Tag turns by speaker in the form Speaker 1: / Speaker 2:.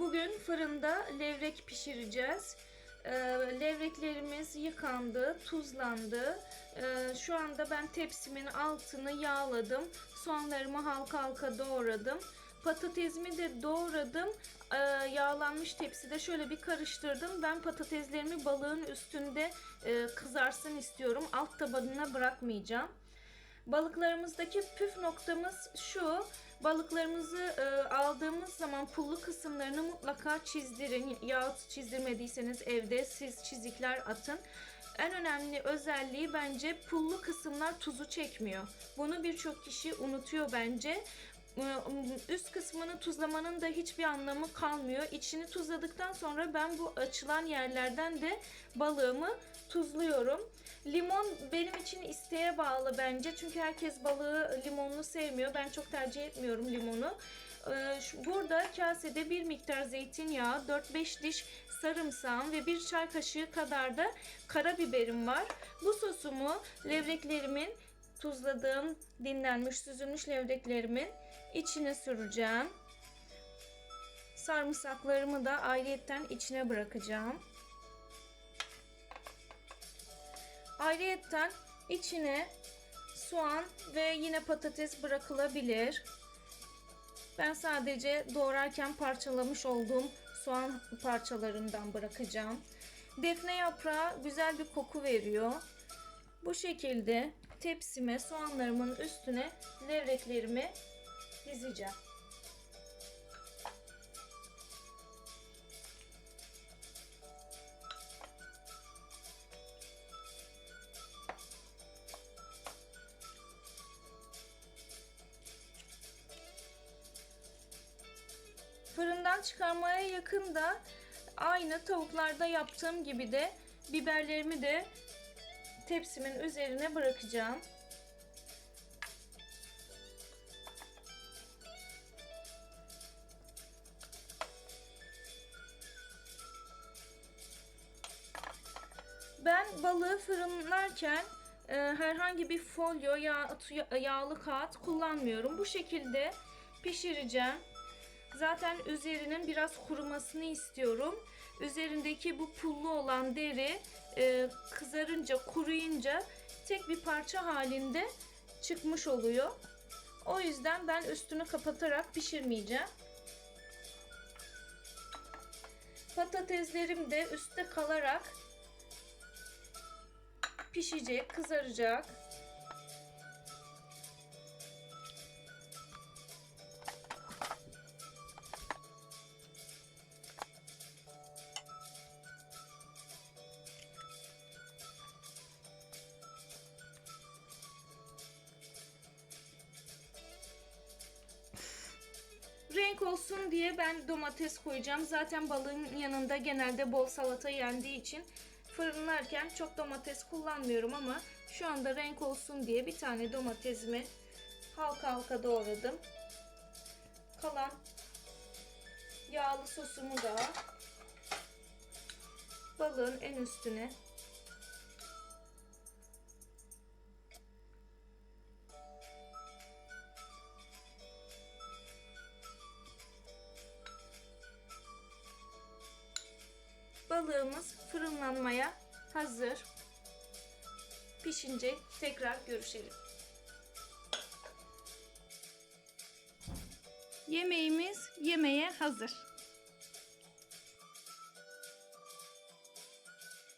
Speaker 1: Bugün fırında levrek pişireceğiz. Ee, levreklerimiz yıkandı, tuzlandı. Ee, şu anda ben tepsimin altını yağladım. Soğanlarımı halka halka doğradım. Patatesimi de doğradım. Ee, yağlanmış tepside şöyle bir karıştırdım. Ben patateslerimi balığın üstünde e, kızarsın istiyorum. Alt tabanına bırakmayacağım. Balıklarımızdaki püf noktamız şu. Balıklarımızı e, aldığımız zaman pullu kısımlarını mutlaka çizdirin. Yahut çizdirmediyseniz evde siz çizikler atın. En önemli özelliği bence pullu kısımlar tuzu çekmiyor. Bunu birçok kişi unutuyor bence. E, Üst kısmını tuzlamanın da hiçbir anlamı kalmıyor. İçini tuzladıktan sonra ben bu açılan yerlerden de balığımı tuzluyorum. Limon benim için isteğe bağlı bence. Çünkü herkes balığı limonlu sevmiyor. Ben çok tercih etmiyorum limonu. Ee, Burada kasede bir miktar zeytinyağı, 4-5 diş sarımsağım ve bir çay kaşığı kadar da karabiberim var. Bu sosumu levreklerimin tuzladığım, dinlenmiş, süzülmüş levreklerimin içine süreceğim. Sarımsaklarımı da ayrıyetten içine bırakacağım. Ayrıyetten içine soğan ve yine patates bırakılabilir. Ben sadece doğrarken parçalamış olduğum soğan parçalarından bırakacağım. Defne yaprağı güzel bir koku veriyor. Bu şekilde tepsime soğanlarımın üstüne levreklerimi dizeceğim. Fırından çıkarmaya yakın da aynı tavuklarda yaptığım gibi de biberlerimi de tepsimin üzerine bırakacağım. Balığı fırınlarken e, herhangi bir folyo ya yağlı kağıt kullanmıyorum. Bu şekilde pişireceğim. Zaten üzerinin biraz kurumasını istiyorum. Üzerindeki bu pullu olan deri e, kızarınca, kuruyunca tek bir parça halinde çıkmış oluyor. O yüzden ben üstünü kapatarak pişirmeyeceğim. Patateslerim de üstte kalarak pişecek, kızaracak. Renk olsun diye ben domates koyacağım. Zaten balığın yanında genelde bol salata yendiği için fırınlarken çok domates kullanmıyorum ama şu anda renk olsun diye bir tane domatesimi halka halka doğradım. Kalan yağlı sosumu da balığın en üstüne Balığımız fırınlanmaya hazır. Pişince tekrar görüşelim. Yemeğimiz yemeğe hazır.